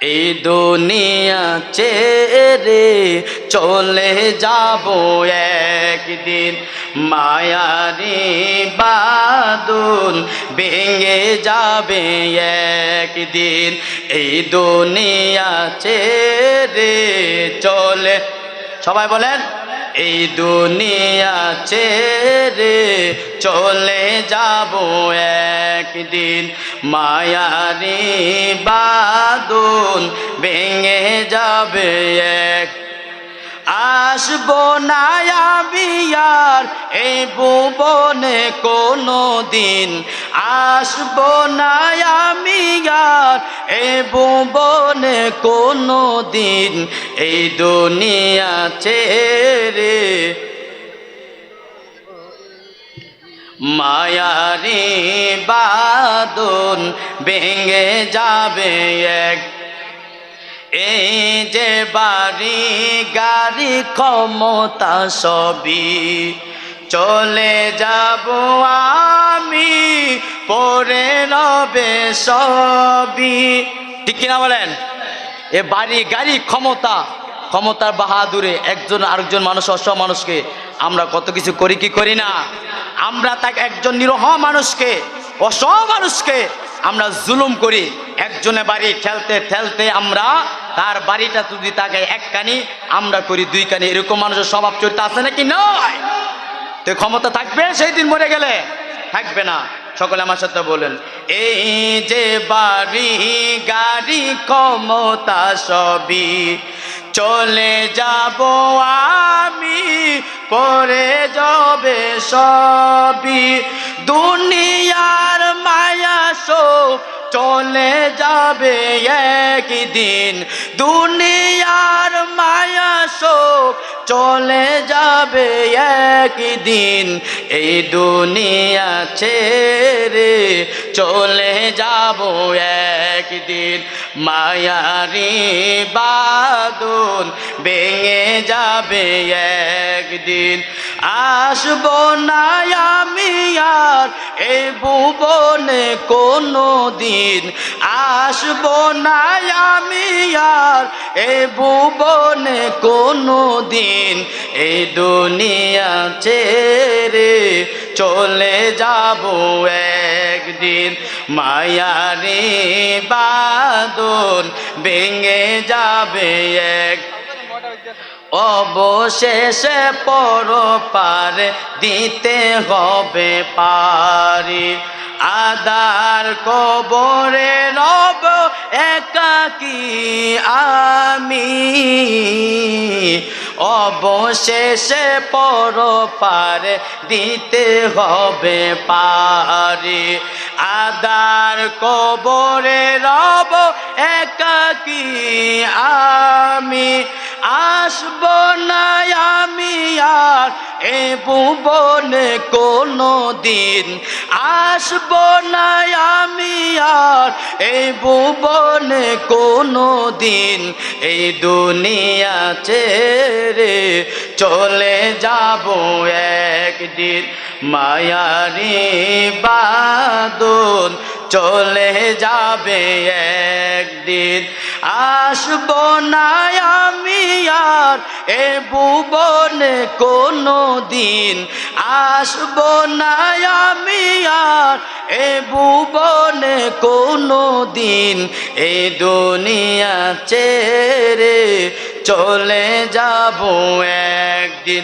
এই দুনিয়া চেরে চলে যাব একদিন। মায়ারি বাদুন ভেঙে যাবে একদিন। এই দুনিয়া চেরে চলে সবাই বলেন, এই দুনিয়া ছেড়ে চলে যাব একদিন। মায়ারি বাদুন ভেঙে যাবে এক। আসব না আর এই ভুবনে কোনো দিন আসব না আমি আর এই ভুবনে কোনো দিন এই দুনিয়া ছেড়ে মায়ারি বাদন ভেঙে যাবে এক। এই যে বাড়ি, গাড়ি, ক্ষমতা সবই চলে যাব আমি, পরে রবে সবই। ঠিক কিনা বলেন? এ বাড়ি, গাড়ি, ক্ষমতা, ক্ষমতার বাহাদুরে একজন আরেকজন মানুষ অসহ মানুষকে আমরা কত কিছু করি কি করি না? আমরা তাকে একজন নিরহ মানুষকে, অসহ মানুষকে আমরা জুলুম করি। একজনে বাড়ি ঠেলতে ঠেলতে আমরা তার বাড়িটা যদি তাকে এক কানি আমরা করি দুই কানি এরকম মানুষের স্বভাব চরিত্র আছে নাকি? নয় তো ক্ষমতা থাকবে, সেই দিন মরে গেলে। থাকবে না। সকলে আমার সাথে বলেন, এই যে বাড়ি, গাড়ি, ক্ষমতা সবই চলে যাব আমি পরে যাবে সবই। দুনিয়ার মায়া সব চলে যাবে একদিন। দুনিয়ার মায়া চলে যাবে একদিন। এই দুনিয়া ছেড়ে চলে যাব একদিন। মায়ারি বাদন ভেঙে যাবে একদিন। আসব না আমি আর এই ভুবনে কোনো দিন আসব না আমি আর এই ভুবনে কোনো দিন এই দুনিয়া ছেড়ে চলে যাব একদিন মায়ারি বাদন ভেঙে যাবে এক। অবশেষে পর পারে দিতে হবে পারি। আদার কবরে রব একাকি আমি। অবশেষে পর পারে দিতে হবে পারি। আদার কবরে রব একাকি আমি। আসব না আমি আর এ ভুবনে কোনো দিন আসব না আমি আর এই ভুবনে কোনো দিন এই দুনিয়া ছেড়ে চলে যাব একদিন। মায়ারি বাদন চলে যাবে একদিন। আসব না আমি আর এ ভুবনে কোনো দিন আসব না আমি আর এ ভুবনে কোনো দিন এ দুনিয়া ছেড়ে চলে যাব একদিন।